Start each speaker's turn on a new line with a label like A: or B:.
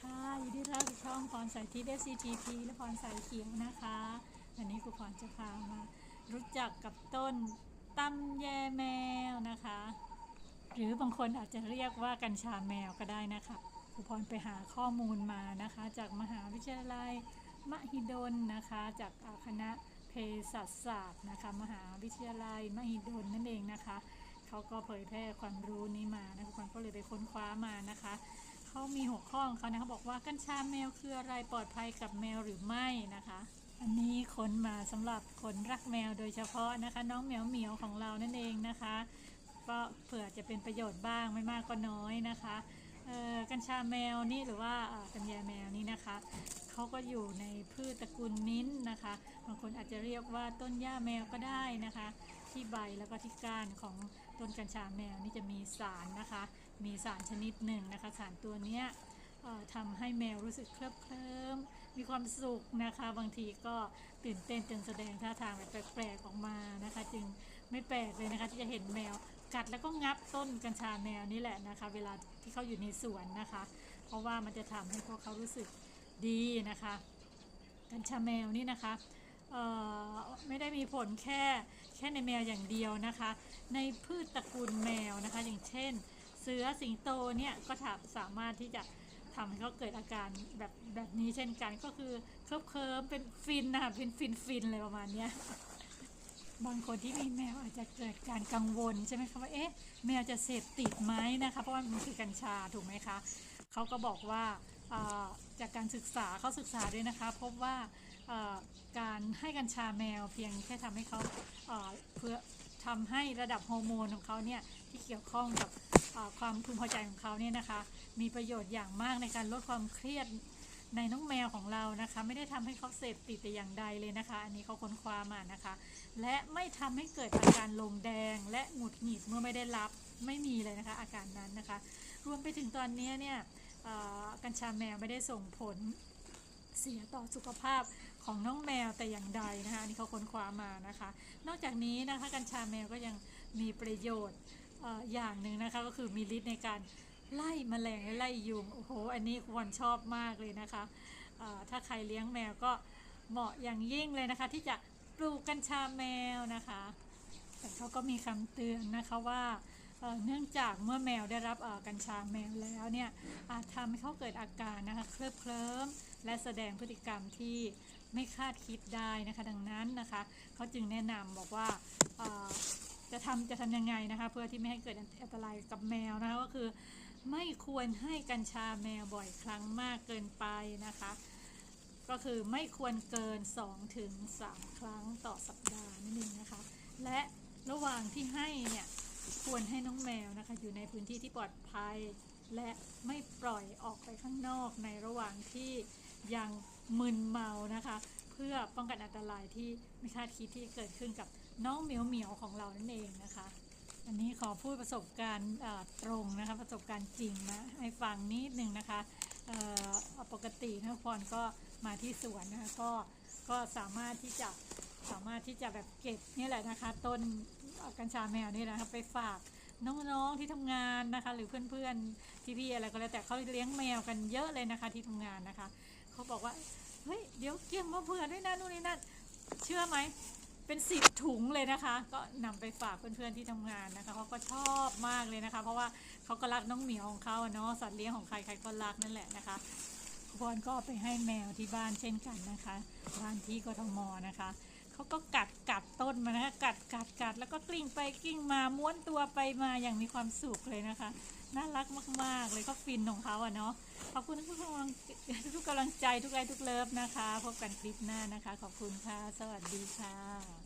A: ค่ะยินดีต้อนรับสู่ช่องพรสายทิพย์ SCTP และพรสายเขียวนะคะ วันนี้ครูพรจะพามารู้จักกับต้นตำแยแมวนะคะ หรือบางคนอาจจะเรียกว่ากัญชาแมวก็ได้นะคะครูพรไปหาข้อมูลมานะคะ จากมหาวิทยาลัยมหิดลนะคะ จากคณะเภสัชศาสตร์นะคะ มหาวิทยาลัยมหิดลนั่นเองนะคะเขาก็เผยแพร่ความรู้นี้มานะครูพรก็เลยไปค้นคว้ามานะคะ เขามีหัวข้อของเขานะคะบอกว่ากัญชาแมวคืออะไรปลอดภัยกับแมวหรือไม่นะคะ อันนี้ค้นมาสำหรับคนรักแมวโดยเฉพาะนะคะ น้องเหมียวเหมียวของเรานั่นเองนะคะก็เผื่อจะเป็นประโยชน์บ้างไม่มากก็น้อยนะคะกัญชาแมวนี่หรือว่ากัญญาแมวนี่นะคะเขาก็อยู่ในพืชตระกูลมิ้นนะคะบางคนอาจจะเรียกว่าต้นหญ้าแมวก็ได้นะคะ ที่ใบแล้วก็ที่ก้านของต้นกัญชาแมวนี่จะมีสารนะคะ มีสารชนิดหนึ่งนะคะ สารตัวเนี้ยทำให้แมวรู้สึกเคลิบเคลิ้มมีความสุขนะคะ บางทีก็ตื่นเต้นจนแสดงท่าทางแบบแปลกๆออกมานะคะ จึงไม่แปลกเลยนะคะที่จะเห็นแมวกัดแล้วก็งับต้นกัญชาแมวนี่แหละนะคะ เวลาที่เขาอยู่ในสวนนะคะ เพราะว่ามันจะทำให้พวกเขารู้สึกดีนะคะ กัญชาแมวนี่นะคะไม่ได้มีผลแค่แค่ในแมวอย่างเดียวนะคะ ในพืชตระกูลแมวนะคะ อย่างเช่น เสือสิงโตเนี่ยก็ถามสามารถที่จะทำให้เขาเกิดอาการแบบแบบนี้เช่นกันก็คือเคลิบเคลิมเป็นฟินนะคะเป็นฟินฟินเลยประมาณเนี้ยบางคนที่มีแมวอาจจะเกิดการกังวลใช่ไหมคะว่าเอ๊ะแมวจะเสพติดไหมนะคะเพราะว่ามันคือกัญชาถูกไหมคะเขาก็บอกว่าจากการศึกษาเขาศึกษาด้วยนะคะ พบว่าการให้กัญชาแมวเพียงแค่ทำให้เขาเพื่อ ทำให้ระดับฮอร์โมนของเขาเนี่ยที่เกี่ยวข้องกับความพึงพอใจของเขาเนี่ยนะคะ มีประโยชน์อย่างมากในการลดความเครียดในน้องแมวของเรานะคะ ไม่ได้ทำให้เขาเสพติดแต่อย่างใดเลยนะคะ อันนี้เขาค้นคว้ามานะคะ และไม่ทำให้เกิดอาการลงแดง และหงุดหงิดเมื่อไม่ได้รับไม่มีเลยนะคะ อาการนั้นนะคะ รวมไปถึงตอนนี้เนี่ยกัญชาแมวไม่ได้ส่งผลเสียต่อสุขภาพ ของน้องแมวแต่อย่างใดนะคะนนี้เขาค้นคว้ามานะคะ นอกจากนี้นะคะกัญชาแมวก็ยังมีประโยชน์ออย่างหนึ่งนะคะก็คือมีฤทธิ์ในการไล่แมลงและไล่ยุงโอ้โหอันนี้ควรชอบมากเลยนะคะถ้าใครเลี้ยงแมวก็เหมาะอย่างยิ่งเลยนะคะ ที่จะปลูกกัญชาแมวนะคะ แต่เขาก็มีคำเตือนนะคะว่าเนื่องจากเมื่อแมวได้รับกัญชาแมวแล้วเนี่ยอาจทำให้เขาเกิดอาการนะคะเคลิบเคลิ้มและแสดงพฤติกรรมที่ ไม่คาดคิดได้นะคะ ดังนั้นนะคะเขาจึงแนะนำบอกว่าจะทำจะทำยังไงนะคะ เพื่อที่ไม่ให้เกิดอันตรายกับแมวนะคะก็คือไม่ควรให้กัญชาแมวบ่อยครั้งมากเกินไปนะคะ ก็คือไม่ควรเกิน 2-3ถึง3ครั้งต่อสัปดาห์นั่นเองนะคะ และระหว่างที่ให้เนี่ยควรให้น้องแมวนะคะ อยู่ในพื้นที่ที่ปลอดภัย และไม่ปล่อยออกไปข้างนอกในระหว่างที่ยัง มึนเมานะคะ เพื่อป้องกันอันตรายที่ไม่คาดคิดที่เกิดขึ้นกับน้องเหมียวเหมียวๆของเรานั่นเองนะคะ อันนี้ขอพูดประสบการณ์ตรงนะคะ ประสบการณ์จริงนะให้ฟังนิดนึงนะคะปกตินะพรก็มาที่สวนนะคะก็ก็สามารถที่จะสามารถที่จะแบบเก็บนี่แหละนะคะ ต้นกัญชาแมวนี่นะคะไปฝากน้องๆที่ทำงานนะคะ หรือเพื่อนๆพี่ๆอะไรก็แล้วแต่เขาเลี้ยงแมวกันเยอะเลยนะคะที่ทำงานนะคะ เขาบอกว่า เฮ้ย เดี๋ยวเกี่ยงมาเผื่อด้วยนะนู่นนี่นั่น เชื่อไหม เป็นสิบถุงเลยนะคะ ก็นำไปฝากเพื่อนๆที่ทำงานนะคะเขาก็ชอบมากเลยนะคะ เพราะว่าเขาก็รักน้องเหมียวของเขาเนาะ สัตว์เลี้ยงของใครใครก็รักนั่นแหละนะคะครูพรก็ไปให้แมวที่บ้านเช่นกันนะคะ บ้านที่กทมนะคะ เขาก็กัดกัด นมานะคะกัดกัดกัดแล้วก็กลิ้งไปกลิ้งมาม้วนตัวไปมาอย่างมีความสุขเลยนะคะ น่ารักมาก ๆ เลยก็ฟินของเขาอะเนาะขอบคุณทุกกำลังทุกกำลังใจทุกไลค์ทุกเลิฟนะคะ พบกันคลิปหน้านะคะ ขอบคุณค่ะ สวัสดีค่ะ